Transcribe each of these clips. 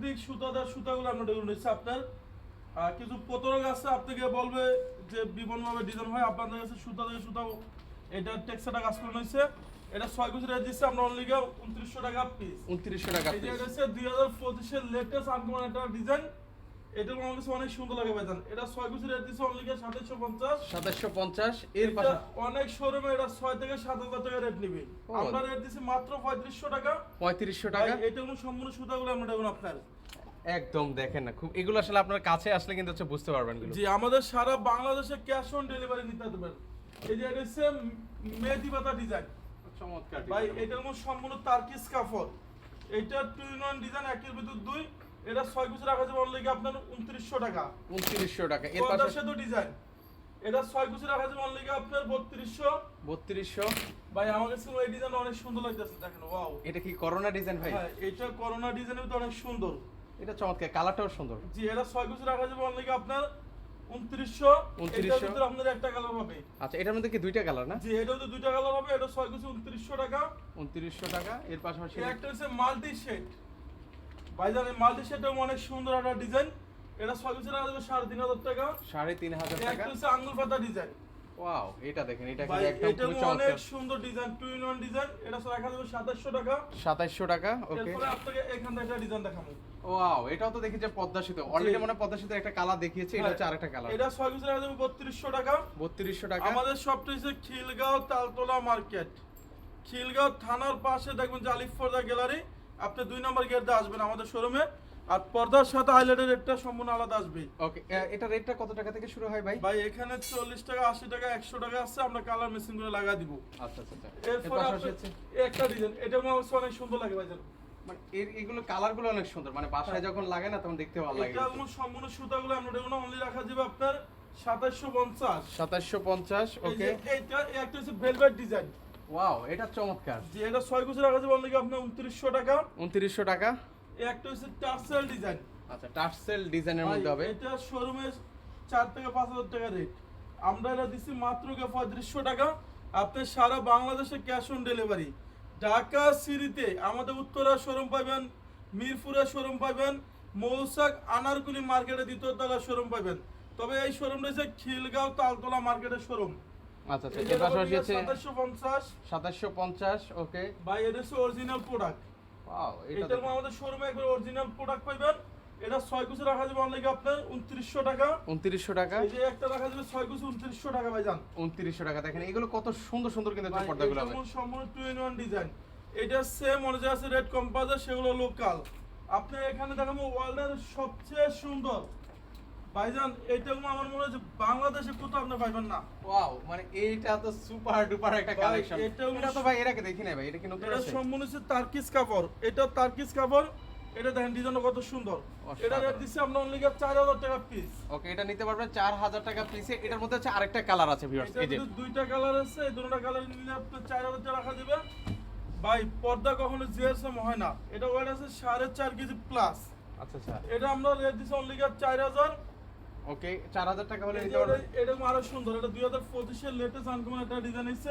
একাধিক সুতাদার সুতাগুলো আমরা নিচ্ছি আপনার আর কিছু প্রতারক আছে আপনাকে বলবে যে বিভিন্নভাবে ডিজাইন হয় আপনাদের কাছে সুতা থেকে সুতা এটা টেক্সাটা কাজ করে নিচ্ছে এটা ছয় কুচি রেট দিচ্ছে আমরা অনলি উনত্রিশশো টাকা পিস উনত্রিশশো টাকা এই যে এটা হচ্ছে দুই হাজার পঁচিশের লেটেস্ট আনকমন একটা ডিজাইন এটা আমার কাছে অনেক সুন্দর লাগে ভাইজান। এটা ছয় কুচি রেট দিচ্ছে অনলি সাতাশশো পঞ্চাশ। সাতাশশো পঞ্চাশ এর পাশে অনেক শোরুমে এটা ছয় থেকে সাত হাজার টাকা রেট নিবে। আমরা রেট দিচ্ছি মাত্র পঁয়ত্রিশশো টাকা। পঁয়ত্রিশশো টাকা টাকা? এটা কোনো সম্পূর্ণ সুতাগুলো আমরা দেবো আপনার। একদম দেখেন না খুব এগুলো আসলে আপনার কাছে আসলে কিন্তু হচ্ছে বুঝতে পারবেন জি আমাদের সারা বাংলাদেশে ক্যাশ অন ডেলিভারি নিতে দেবেন এই যে এটা হচ্ছে মেহেদি পাতা ডিজাইন চমৎকার ভাই এটা কোনো সম্পূর্ণ তার্কিস কাপড়। এটা টু ইন ওয়ান ডিজাইন একের ভিতর দুই। এটা ছয় কুচি রাখা যাবে অনলি আপনার উনত্রিশশো টাকা? উনত্রিশশো টাকা। এর পাশে সাথে ডিজাইন এটা ছয় কুচি রাখা যাবে অনলি আপনার বত্রিশশো? বত্রিশশো। ভাই আমার কাছে এই ডিজাইন অনেক সুন্দর লাগতেছে দেখেন ওয়াও এটা কি করোনা ডিজাইন ভাই? হ্যাঁ এটা করোনা ডিজাইনের তো অনেক সুন্দর। এটা চমৎকার কালারটাও সুন্দর। জি এটা ছয় কুচি রাখা যাবে অনলি আপনার উনত্রিশশো? 2900 ভিতরে আপনার একটা কালার হবে। আচ্ছা এটার মধ্যে কি দুইটা কালার না? জি এটা তো দুইটা কালার হবে এটা ছয় কুচি উনত্রিশশো টাকা। উনত্রিশশো টাকা এর পাশাপাশি একটা হচ্ছে মাল্টি শেড ভাইজান এই মাল্টি অনেক সুন্দর একটা ডিজাইন। এটা ছয় যাবে সাড়ে তিন হাজার টাকা। সাড়ে তিন হাজার টাকা? হচ্ছে আঙ্গুল পাতা ডিজাইন। ওয়াও এটা দেখেন এটা কিন্তু একদম খুবই অনেক সুন্দর design two in one design. এটা রাখা যাবে সাতাশশো টাকা। সাতাইশশো টাকা ওকে। এরপরে আপনাকে এখান থেকে একটা ডিজাইন দেখাবো। ওয়াও এটাও তো দেখি যে পদ্মা সেতু। অলরেডি মনে হয় পদ্মা সেতু একটা কালার দেখিয়েছে এটা হচ্ছে আরেকটা কালার হ্যাঁ, এটা ছয় কুচি রাখা যাবে বত্রিশশো টাকা। বত্রিশশো টাকা। আমাদের শপটা হচ্ছে খিলগাঁও তালতলা মার্কেট খিলগাঁও থানার পাশে দেখবেন যে আলিফ পর্দা গ্যালারি আপনি দুই নম্বর গেট দিয়ে আসবেন আমাদের শোরুমে। আর পর্দার সাথে হাইলাইটের রেটটা সম্পূর্ণ আলাদা আসবে ওকে এটা রেটটা কত টাকা থেকে শুরু হয় ভাই? ভাই এখানে চল্লিশ টাকা আশি টাকা একশো টাকা আছে আমরা কালার মেশিন করে লাগা দিব। আচ্ছা আচ্ছা আচ্ছা। এর এরপরে একটা ডিজাইন এটা আমার অনেক সুন্দর লাগে ভাই জানো। মানে এর এগুলো কালারগুলো অনেক সুন্দর মানে বাসায় যখন লাগে না তখন দেখতে ভালো লাগে এটা সম্পূর্ণ সুতাগুলো আমরা দেখুন অনলি রাখা যাবে আপনার সাতাশশো পঞ্চাশ। সাতাশশো পঞ্চাশ ওকে এইটা একটা হচ্ছে ভেলভেট ডিজাইন ওয়াও এটা চমৎকার। যে এটা ছয় কুচি রাখা যাবে অনলি আপনার উনত্রিশশো টাকা? উনত্রিশশো টাকা। একটা হচ্ছে টার্সেল ডিজাইন আচ্ছা টার্সেল ডিজাইনের মধ্যে হবে। এটা শোরুমে চার থেকে পাঁচ হাজার টাকা রেট আমরা এটা দিচ্ছি মাত্র পঁয়ত্রিশশো টাকা। আপনি সারা বাংলাদেশে ক্যাশ অন ডেলিভারি ঢাকা সিরিতে আমাদের উত্তরা শোরুম পাবেন মিরপুরে শোরুম পাবেন মৌসাক আনারকুলি মার্কেটে দ্বিতীয় তলা শোরুম পাবেন। তবে এই শোরুমটা হচ্ছে খিলগাঁও তালতলা মার্কেটের শোরুম আচ্ছা আচ্ছা এর পাশাপাশি পঞ্চাশ। সাতাশশো পঞ্চাশ ওকে। ভাই এটা হচ্ছে অরিজিনাল প্রোডাক্ট ওয়াও এটা আমাদের শোরুমে একবার অরিজিনাল প্রোডাক্ট এটা ছয় কুচি রাখা যাবে অনলাইনে আপনার উনত্রিশশো টাকা। উনত্রিশশো টাকা। এই যে একটা রাখা যাবে কুচি টাকা ভাই টাকা দেখেন এগুলো কত সুন্দর সুন্দর কিন্তু পর্দাগুলো হবে সম্পূর্ণ টু ইন ওয়ান ডিজাইন এটা সেম অনুযায়ী আছে রেড কম্পাজার সেগুলো লোকাল আপনি এখানে দেখাবো ওয়ার্ল্ডের সবচেয়ে সুন্দর। ভাইজান এইটা আমার মনে হচ্ছে বাংলাদেশে কোথাও আপনি পাইবেন না। ওয়াও মানে এইটা তো সুপার ডুপার একটা কালেকশন এটা তো ভাই এর দেখি নাই ভাই এটা কি নতুন এটা সম্পূর্ণ হচ্ছে তার্কিস কাপড় এটা তার্কিস কাপড় এটা দেখেন ডিজাইনটা কত সুন্দর। এটা রেট দিচ্ছি আমরা অনলি চার হাজার টাকা পিস ওকে এটা নিতে পারবেন চার হাজার টাকা পিসে এটার মধ্যে হচ্ছে আরেকটা কালার আছে ভিউয়ার্স এই যে। দুইটা কালার আছে এই দুটো কালার নিলে চার হাজার টাকা রাখা যাবে ভাই পর্দা কখনো জিএসএম হয় না। এটা ওয়েট আছে সাড়ে চার কেজি প্লাস আচ্ছা আচ্ছা। এটা আমরা রেট দিচ্ছি অনলি চার হাজার। ওকে চার হাজার টাকা হলে নিতে পারবেন এটা- আরও সুন্দর এটা দুই হাজার লেটেস্ট আনকমন একটা ডিজাইন এসছে।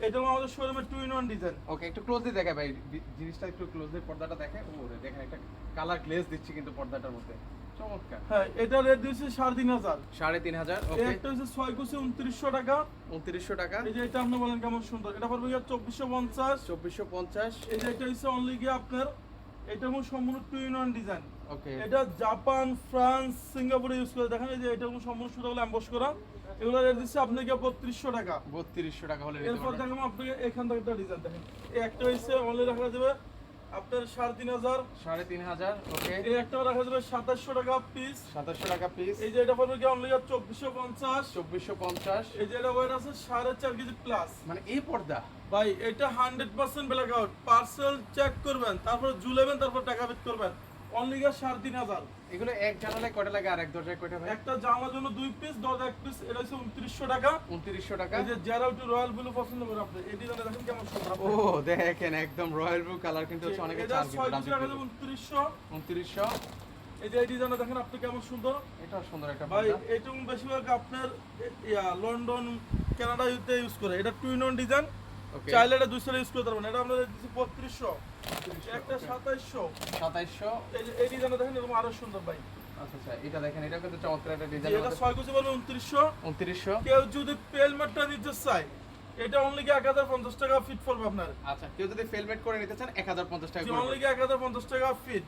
এটা আমাদের শোরুমের two in one design okay একটু ক্লোজলি দেখায় ভাই জিনিসটা একটু ক্লোজলি পর্দাটা দেখে। ও রে দেখেন একটা কালার গ্লেজ দিচ্ছি কিন্তু পর্দাটার মধ্যে। চমৎকার। হ্যাঁ এটা রেট দিচ্ছি সাড়ে তিন হাজার। সাড়ে তিন হাজার ওকে। একটা হচ্ছে ছয় কুচি উনত্রিশশো টাকা। উনত্রিশশো টাকা। এই যে এটা আপনি বলেন কেমন সুন্দর। এটা পড়বে চব্বিশশো পঞ্চাশ। চব্বিশশো পঞ্চাশ। এই যে এটা হচ্ছে অনলি গিয়ে আপনার এটা হচ্ছে সম্পূর্ণ two in one design okay এটা জাপান ফ্রান্স সিঙ্গাপুরে ইউজ করে। দেখেন এই যে এটা কোনো সম্পূর্ণ সুতাগুলো অ্যাম্বস করা। এগুলো রেট দিচ্ছে আপনাকে বত্রিশশো টাকা। বত্রিশশো টাকা হলে এরপর দেখেন আপনাকে এখান থেকে একটা ডিজাইন দেখেন। এই একটা হইছে অনলি রাখা যাবে আপনার সাড়ে তিন হাজার। সাড়ে তিন হাজার ওকে। এই একটা রাখা যাবে সাতাশশো টাকা পিস সাতাশশো টাকা পিস এই যে এটা পড়বে কি অনলি চব্বিশশো পঞ্চাশ। চব্বিশশো পঞ্চাশ। এই যে এটা ওয়েট আছে সাড়ে চার কেজি প্লাস মানে এই পর্দা? ভাই এটা hundred percent blackout parcel check করবেন তারপর ঝুলেবেন তারপর টাকা বেট করবেন। অনলি গা সাড়ে তিন হাজার। এগুলো এক জানালায় কয়টা লাগে আর এক দরজায় কয়টা ভাই একটা জামার জন্য দুই পিস দরজা এক পিস এটা হচ্ছে উনত্রিশশো টাকা। উনত্রিশশো টাকা। এই যে যারা একটু রয়্যাল ব্লু পছন্দ করে আপনি এই ডিজাইনটা দেখেন কেমন সুন্দর ও দেখেন একদম রয়্যাল ব্লু কালার কিন্তু হচ্ছে অনেকে চান কিন্তু পিস রাখা যাবে উনত্রিশশো। উনত্রিশশো। এই যে এই ডিজাইনটা দেখেন আপনি কেমন সুন্দর। এটাও সুন্দর একটা ভাই এটা বেশিরভাগ আপনার লন্ডন কানাডা ইউতে ইউজ করে। এটা টু ইন ওয়ান ডিজাইন. চাইলে এটা দুইশো ইউজ করতে পারবেন। এটা আমরা দিচ্ছি বত্রিশশো। একটা. সাতাইশশো। সাতাইশশো। এই ডিজাইনটা দেখেন এরকম আরও সুন্দর ভাই। আচ্ছা আচ্ছা এটা দেখেন এটা কিন্তু চমৎকার একটা ডিজাইন এটা ছয় কুচি বলবে উনত্রিশশো। উনত্রিশশো। কেউ যদি পেলমেটটা নিতে চায় এটা অনলি কি এক হাজার পঞ্চাশ টাকা ফিট পড়বে আপনার। আচ্ছা কেউ যদি ফেলমেট করে নিতে চান এক হাজার পঞ্চাশ টাকা জি অনলি পড়বে। কি এক হাজার পঞ্চাশ টাকা ফিট